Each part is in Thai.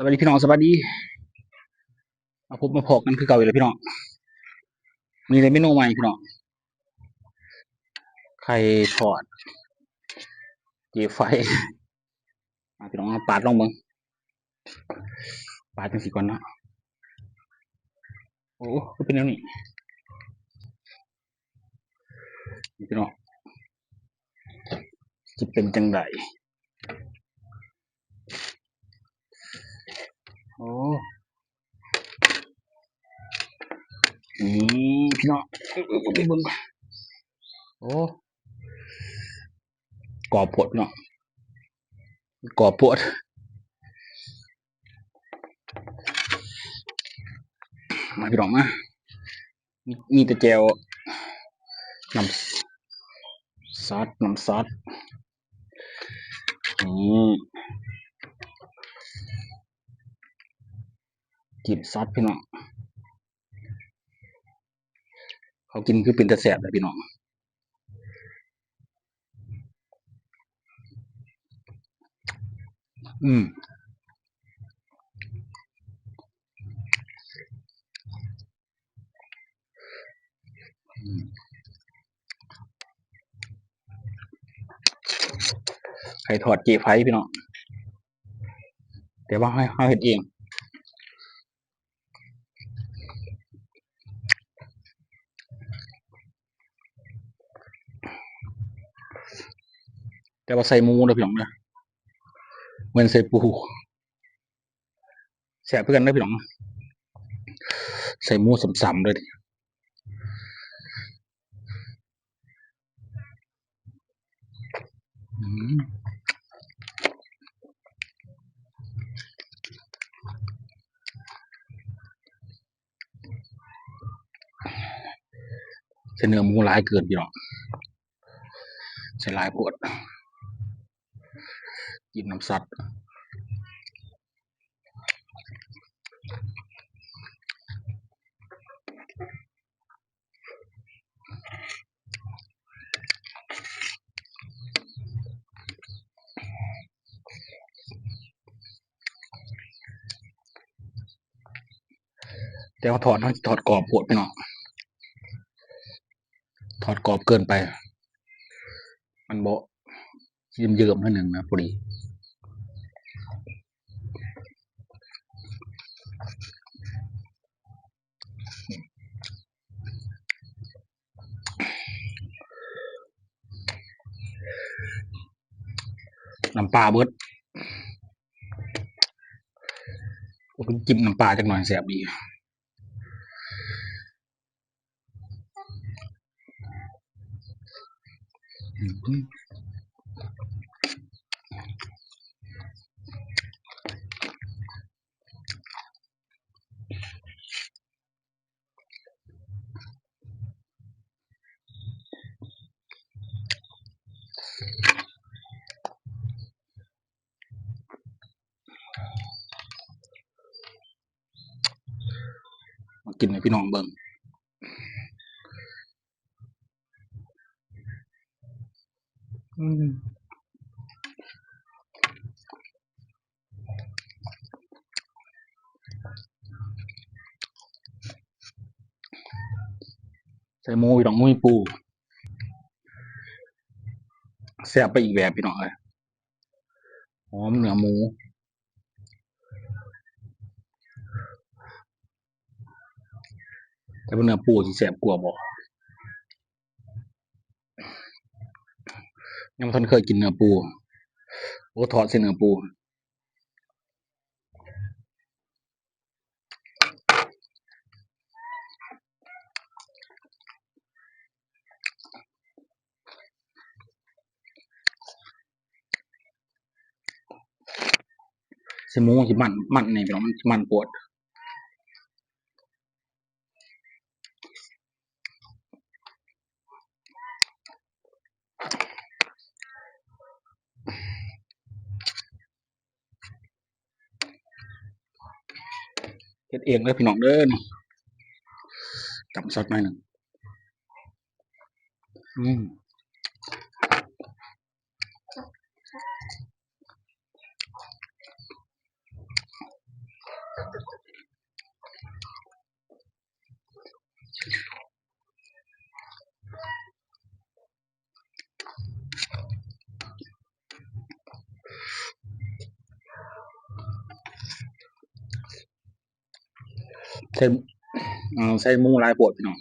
สวัสดีพี่น้องสวัสดีมาพบมาพอกันคือเก่าอยู่เลยพี่น้องมีอะไรเมนูใหม่พี่น้องไข่ทอดจีไฟมาพี่น้องเอาปาดลองเบิ่งปาดจังสิก่อนนะโอ้ก็เป็นแนวนี่พี่น้องจะเป็นจังได โอ้นี่พี่น้องเอ้ยเอ้ยเอ้ยเบิ่งโอ้กอบปวดพี่น้องกอบปวดมาพี่น้องมามีมีแต่แจวน้ำซอสน้ำซอสนี่ จิ้มซอสพี่น้องเขากินคือเป็นตะแสบเลยพี่น้องอืมอืมไข่ทอดเจีไฟพี่น้องแต่ว่าให้เขาเห็ดเอง แต่ว่าใส่มูนะพี่น้องนะเหมือนใส่ปูแสบเพื่อนนะพี่น้อง ใส่มูสัมๆเลยดิอืมใส่เนื้อหมูหลายเกินพี่น้องใส่ลายโพด กินน้ำซัดแต่ว่าถอดถอดกรอบโพดพี่น้องถอดกรอบเกินไป มันโบเยิมเยิมนิดหนึ่งนะพอดี น้ำปลาเบิดผมจิ้มน้ำปลาจักหน่อยแสบดีอืม กินให้พี่น้องเบิ่งอืมใส่หมูพี่น้องหมูมีปูแซ่บไปอีกแบบพี่น้องเลยหอมเนื้อหมู แต่ว่าเนื้อปูสิแซ่บกว่าบ่ยังบ่ทันเคยกินเนื้อปูโอ้ทอดเส้นเนื้อปูเส้นหมูมันสิมันมันนี่พี่น้องมันมันปวด เฮ็ดเองเลยพี่น้องเด้อนี่จำสดหน่อยหนึ่งอืม ใส่เอ่อใส่หมูหลายปวดพี่น้อง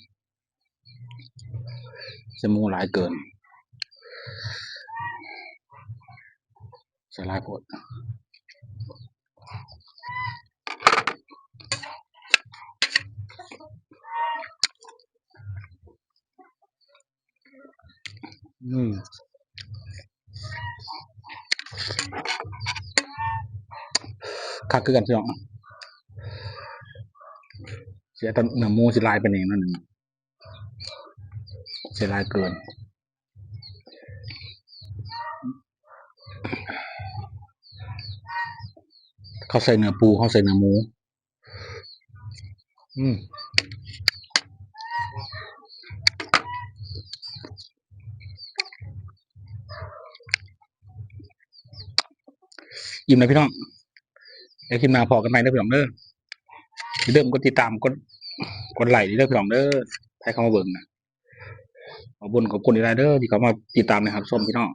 ใส่หมูหลายเกินใส่หลายปวดอืมคักคือกันพี่น้อง เสียแตเนื้อหมูสิลายเป็นเองนั่นเองเสียลายเกิน เขาใส่เนื้อปูเขาใส่เนื้อหมู อืมอิ่มเลยพี่น้องเดี๋ยวคลิปหน้าพอกันใหม่เด้อพี่น้องเด้อ เริ่มกดติดตามกดกดไลค์เด้อพี่น้องเด้อให้เข้ามาเบิ่งนะขอบคุณขอบคุณอีกหลายเด้อที่เขามาติดตามนะครับชมพี่น้อง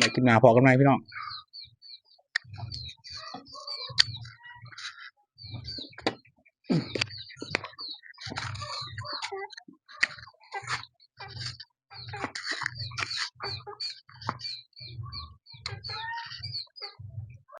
มาคลิปหน้าพอกันไหมพี่น้อง